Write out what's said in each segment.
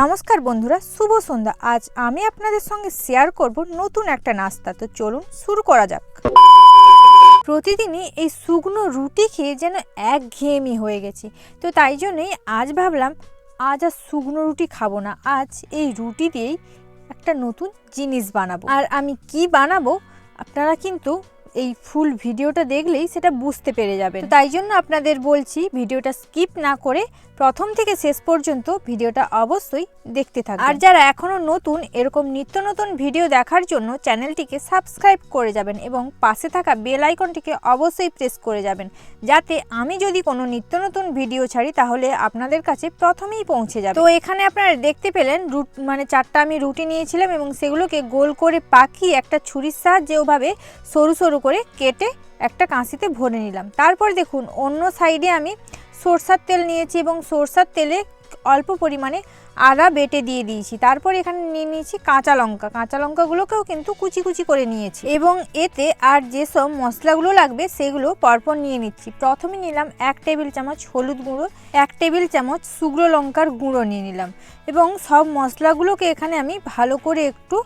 নমস্কার বন্ধুরা, শুভ সন্ধ্যা। আজ আমি আপনাদের সঙ্গে শেয়ার করব নতুন একটা নাস্তা। তো চলুন শুরু করা যাক। প্রতিদিনই এই শুকনো রুটি খেয়ে যেন এক ঘেয়েমি হয়ে গেছি। তো তাই জন্যই আজ ভাবলাম, আজ আর শুকনো রুটি খাব না। আজ এই রুটি দিয়েই একটা নতুন জিনিস বানাবো। আর আমি কি বানাবো, আপনারা কিন্তু এই ফুল ভিডিওটা দেখলেই সেটা বুঝতে পেরে যাবেন। তো তাই জন্য আপনাদের বলছি, ভিডিওটা স্কিপ না করে প্রথম থেকে শেষ পর্যন্ত ভিডিওটা অবশ্যই দেখতে থাকবেন আর যারা এখনও নতুন, এরকম নিত্য নতুন ভিডিও দেখার জন্য চ্যানেলটিকে সাবস্ক্রাইব করে যাবেন এবং পাশে থাকা বেল আইকনটিকে অবশ্যই প্রেস করে যাবেন। যাতে আমি যদি কোনো নিত্য নতুন ভিডিও ছাড়ি, তাহলে আপনাদের কাছে প্রথমেই পৌঁছে যাবে। তো এখানে আপনারা দেখতে পেলেন, রুট মানে চারটা আমি রুটি নিয়েছিলাম এবং সেগুলোকে গোল করে পাকিয়ে একটা ছুরির সাহায্যে ওভাবে সরু সরু করে কেটে একটা কাঁচিতে ভরে নিলাম। তারপর দেখুন, অন্য সাইডে আমি সরষার তেল নিয়েছি এবং সরষার তেলে অল্প পরিমাণে আদা বেটে দিয়ে দিয়েছি। তারপর এখানে নিয়ে নিয়েছি কাঁচা লঙ্কা। কাঁচা লঙ্কাগুলোকেও কিন্তু কুচি কুচি করে নিয়েছি এবং এতে আর যেসব মশলাগুলো লাগবে সেগুলো পরপর নিয়ে নিচ্ছি। প্রথমে নিলাম এক টেবিল চামচ হলুদ গুঁড়ো, এক টেবিল চামচ শুকনো লঙ্কার গুঁড়ো নিয়ে নিলাম এবং সব মশলাগুলোকে এখানে আমি ভালো করে একটু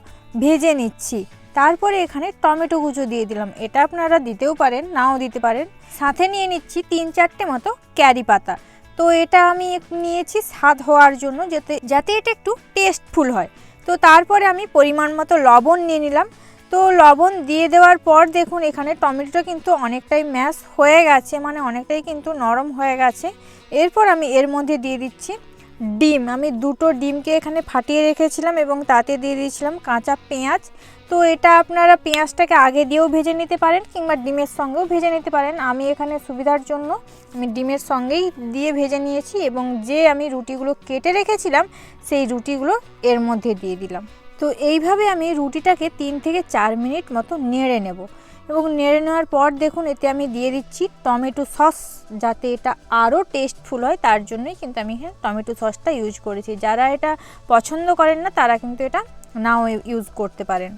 ভেজে নিচ্ছি। তারপরে এখানে টমেটো কুচো দিয়ে দিলাম। এটা আপনারা দিতেও পারেন, নাও দিতে পারেন। সাথে নিয়ে নিচ্ছি তিন চারটে মতো ক্যারি পাতা। তো এটা আমি নিয়েছি স্বাদ হওয়ার জন্য যাতে যাতে এটা একটু টেস্টফুল হয়। তো তারপরে আমি পরিমাণ মতো লবণ নিয়ে নিলাম। তো লবণ দিয়ে দেওয়ার পর দেখুন, এখানে টমেটোটা কিন্তু অনেকটাই ম্যাশ হয়ে গেছে মানে অনেকটাই কিন্তু নরম হয়ে গেছে। এরপর আমি এর মধ্যে দিয়ে দিচ্ছি ডিম। আমি দুটো ডিমকে এখানে ফাটিয়ে রেখেছিলাম এবং তাতে দিয়ে দিয়েছিলাম কাঁচা পেঁয়াজ। তো এটা আপনারা পেঁয়াজটাকে আগে দিয়েও ভেজে নিতে পারেন কিংবা ডিমের সঙ্গেও ভেজে নিতে পারেন। আমি এখানে সুবিধার জন্য আমি ডিমের সঙ্গেই দিয়ে ভেজে নিয়েছি এবং যে আমি রুটিগুলো কেটে রেখেছিলাম, সেই রুটিগুলো এর মধ্যে দিয়ে দিলাম। তো এইভাবে আমি রুটিটাকে তিন থেকে চার মিনিট মতো নেড়ে নেব এবং নেড়ে নেওয়ার পর দেখুন, এতে আমি দিয়ে দিচ্ছি টমেটো সস যাতে এটা আরও টেস্টফুল হয়, তার জন্যই কিন্তু আমি এখানে টমেটো সসটা ইউজ করেছি। যারা এটা পছন্দ করেন না, তারা কিন্তু এটা নাও ইউজ করতে পারেন।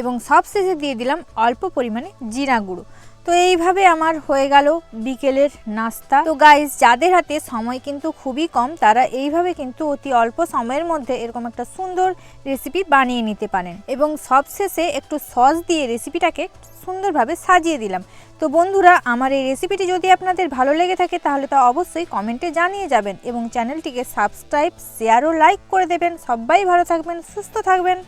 এবং সব শেষে দিয়ে দিলাম অল্প পরিমাণে জিরা গুঁড়ো। তো এইভাবে আমার হয়ে গেল বিকেলের নাস্তা। তো গাইস যাদের হাতে সময় কিন্তু খুবই কম, তারা এইভাবে কিন্তু অতি অল্প সময়ের মধ্যে এরকম একটা সুন্দর রেসিপি বানিয়ে নিতে পারেন। এবং সবশেষে একটু সস দিয়ে রেসিপিটাকে সুন্দরভাবে সাজিয়ে দিলাম। তো বন্ধুরা, আমার এই রেসিপিটি যদি আপনাদের ভালো লেগে থাকে, তাহলে তা অবশ্যই কমেন্টে জানিয়ে যাবেন এবং চ্যানেলটিকে সাবস্ক্রাইব শেয়ার ও লাইক করে দেবেন। সবাই ভালো থাকবেন, সুস্থ থাকবেন।